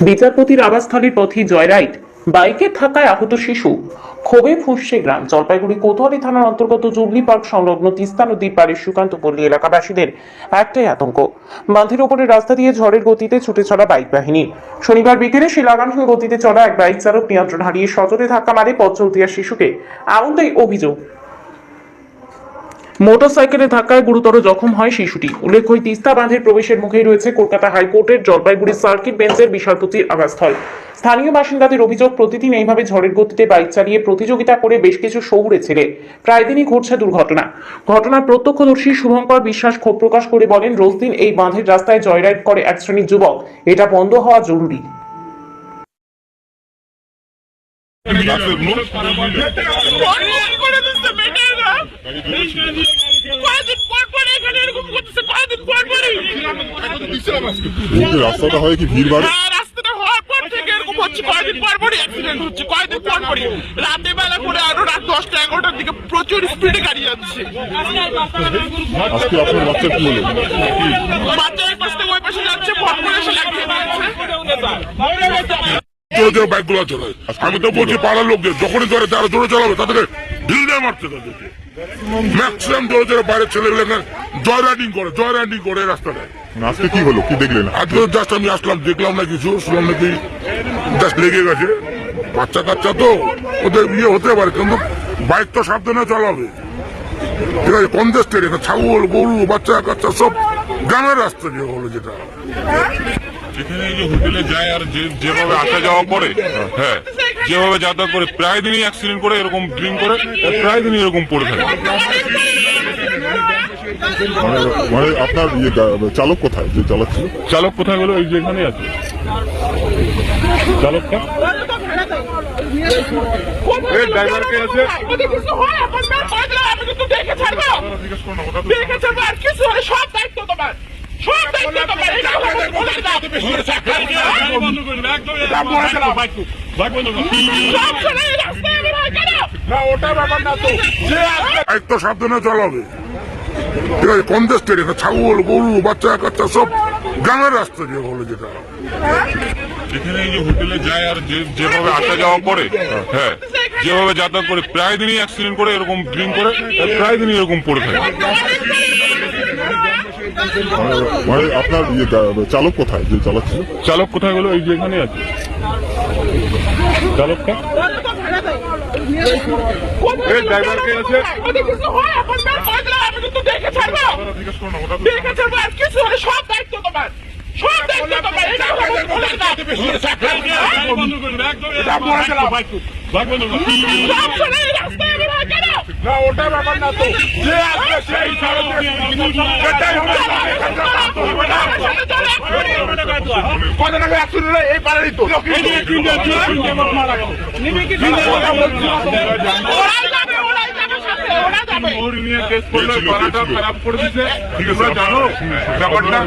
বিচারপতির আবাসস্থলীর পথে জয়রাইড বাইকে থাকায় আহত শিশু। ক্ষোভে ফুঁসছে গ্রাম। জলপাইগুড়ি কোতোয়ালি থানার অন্তর্গত জুবলি পার্ক সংলগ্ন তিস্তা নদীর পাড়ের সুকান্ত পল্লী এলাকাবাসীদের একটাই আতঙ্ক। বাঁধের ওপরে রাস্তা দিয়ে ঝড়ের গতিতে ছুটে চলা বাইক বাহিনী। শনিবার বিকেলে সে লাগান হয়ে গতিতে চলা এক বাইক চালক নিয়ন্ত্রণ হারিয়ে সজোরে ধাক্কা মারে পথ চলতি এক শিশুকে। এমনটাই অভিযোগ। মোটরসাইকেলের ধাক্কায় গুরুতর জখম হয় শিশুটি। উল্লেখ্য তিস্তা বাঁধের প্রবেশের মুখেই রয়েছে কলকাতা হাইকোর্টের জলপাইগুড়ি সার্কিট বেঞ্চের বিচারপতির আবাসস্থল। স্থানীয় বাসিন্দাদের অভিযোগ, প্রতিদিন এইভাবে ঝড়ের গতিতে বাইক চালিয়ে প্রতিযোগিতা করে বেশ কিছু শহুরে ছেলে। প্রায় দিনই ঘটছে দুর্ঘটনা। ঘটনার প্রত্যক্ষদর্শী শুভঙ্কর বিশ্বাস ক্ষোভ প্রকাশ করে বলেন, রোজ দিন এই বাঁধের রাস্তায় জয়রাইড করে এক শ্রেণির যুবক। এটা বন্ধ হওয়া জরুরি ফোন করে দিচ্ছে মেয়েটা কয়েকদিন পর পর এখানে এরকম করতেছে কয়েকদিন পর পরই রাস্তাটা হয় কি ভিড় বাড়ে? হ্যাঁ, রাস্তাটা হওয়ার পর থেকে এরকম হচ্ছে কয়েকদিন পর পরই অ্যাক্সিডেন্ট হচ্ছে কয়েকদিন পর পরই। রাতে বেলা করে আরও রাত দশটা এগারোটার দিকে প্রচুর স্পিডে গাড়ি যাচ্ছে। আজকে আপনার বাচ্চা কি হলো? বাচ্চা ওই পাশ থেকে ওই পাশে যাচ্ছে ফোন করে এসে লাগিয়ে দিয়েছে। জোরে জোরে বাইকগুলো চলে আমি তো বলছি পাড়ার লোকদের যখনই জোরে তারা জোরে চালাবে তাদেরকে ঢিল দিয়ে মারছে তাদেরকে। ম্যাক্সিমাম জোরে জোরে বাইরের ছেলেগুলো জয় রাইডিং করে জয় রাইডিং করে রাস্তাটায়। আজকে কি হলো? কি দেখলেন? আজকে জাস্ট আমি আসলাম দেখলাম না কিছু শুনলাম নাকি জাস্ট লেগে গেছে। বাচ্চা কাচ্চা তো ওদের ইয়ে হতে পারে কিন্তু বাইক তো সাবধানে চালাবে। ঠিক আছে কনজেস্টেড এটা ছাগল গরু বাচ্চা কাচ্চা সব গ্রামের রাস্তা দিয়ে হলো যেটা। এখানে এই যে হোটেলে যায় আর যে যেভাবে আসা যাওয়া করে হ্যাঁ। যেভাবে যাতায়াত করে প্রায় দিনই অ্যাক্সিডেন্ট করে এরকম ড্রিঙ্ক করে আর প্রায় দিনই এরকম পড়ে থাকে। মানে মানে আপনার ইয়ে চালক কোথায়? যে চালাচ্ছিল চালক কোথায় গেল এই যে এখানে আছে। চালকটা? এই driver আছে? হয় সব দায়িত্ব তোমার সব দায়িত্ব তোমার বলে বলে তো। সাবধানে চালাবে। ঠিক আছে এটা ছাগল গরু বাচ্চা কাচ্চা সব গ্রামের রাস্তা দিয়ে হলো যেটা। এখানে এই যে হোটেলে যায় আর যে যেভাবে আসা যাওয়া করে হ্যাঁ যেভাবে যাতায়াত করে প্রায় দিনই অ্যাক্সিডেন্ট করে এরকম ড্রিঙ্ক করে আর প্রায় দিনই এরকম পড়ে থাকে। মানে আপনার ইয়ে চালক কোথায়? যে চালাচ্ছিল? চালক কোথায় গেলো এই যে এখানে আছে। চালকটা এই driver কে আছে? যদি কিছু হয় এখন না করে দিলে আমি কিন্তু দেখে ছাড়বো দেখে ছাড়বো আর কিছু হলে সব দায়িত্ব তোমার সব দায়িত্ব তোমার এটা আমাকে বলে দাও এটা বলে টাকা এই ওরা। নিয়ে কেস করলে খারাপ করে দিচ্ছে জানো ব্যাপারটা